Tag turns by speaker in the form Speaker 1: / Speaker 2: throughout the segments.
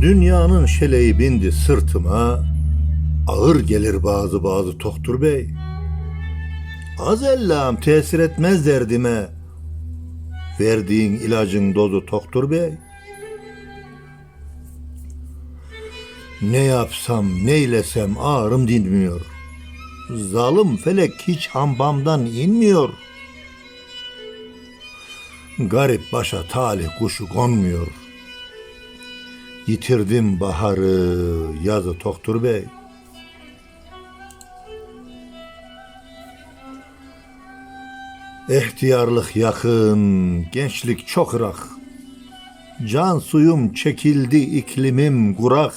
Speaker 1: Dünyanın şeleği bindi sırtıma, ağır gelir bazı bazı Toktur Bey. Az ellam tesir etmez derdime, verdiğin ilacın dozu Toktur Bey. Ne yapsam, neylesem ağrım dinmiyor. Zalim felek hiç hambamdan inmiyor. Garip başa talih kuşu konmuyor. Yitirdim baharı, yazı Toktur Bey. Ehtiyarlık yakın, gençlik çok ırak. Can suyum çekildi, iklimim kurak.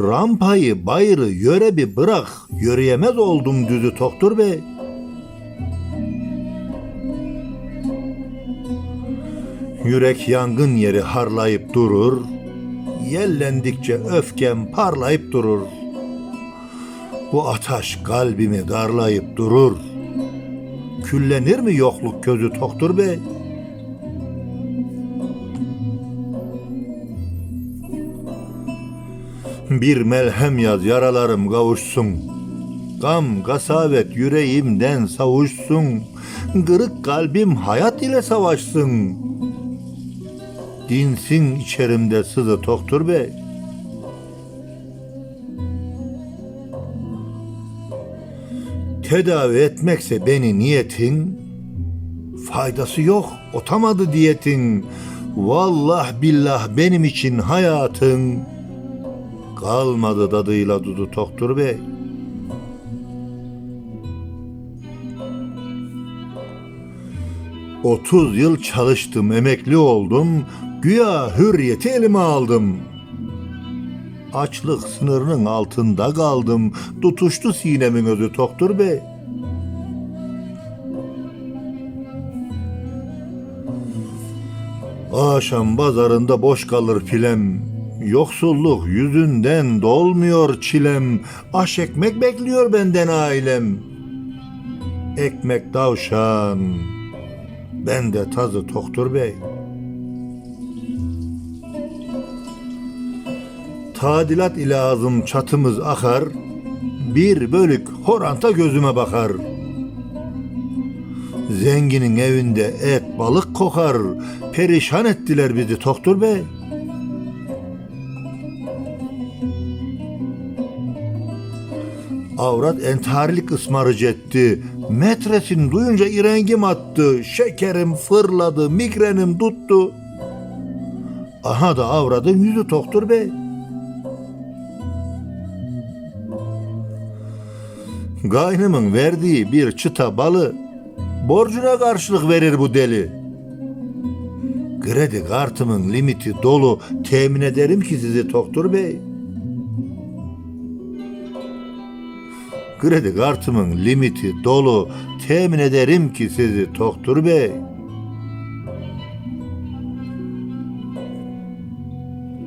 Speaker 1: Rampayı, bayrı, yöre bir bırak. Yürüyemez oldum düzü Toktur Bey. Yürek yangın yeri harlayıp durur. Yellendikçe öfkem parlayıp durur. Bu ateş kalbimi darlayıp durur. Küllenir mi yokluk közü Toktur Bey? Bir melhem yaz yaralarım kavuşsun. Gam kasavet yüreğimden savuşsun. Kırık kalbim hayat ile savaşsın. Dinsin içerimde sızı Toktur Bey. Tedavi etmekse beni niyetin, faydası yok, otamadı diyetin. Vallah billah benim için hayatın, kalmadı dadıyla dudu Toktur Bey. Otuz yıl çalıştım, emekli oldum, güya hürriyeti elime aldım. Açlık sınırının altında kaldım, tutuştu sinemin özü Toktur Bey. Akşam pazarında boş kalır pilem. Yoksulluk yüzünden dolmuyor çilem. Aş ekmek bekliyor benden ailem. Ekmek tavşan. Ben de tazı Toktur Bey. Tadilat ile ağzım çatımız akar. Bir bölük horanta gözüme bakar. Zenginin evinde et balık kokar. Perişan ettiler bizi Toktur Bey. Avrat entarilik ısmarıcı etti. Metresin duyunca irengim attı. Şekerim fırladı, migrenim tuttu. Aha da avradın yüzü Toktur Bey. Gaynımın verdiği bir çıta balı borcuna karşılık verir bu deli. Kredi kartımın limiti dolu temin ederim ki sizi Toktur Bey. Kredi kartımın limiti dolu temin ederim ki sizi Toktur Bey.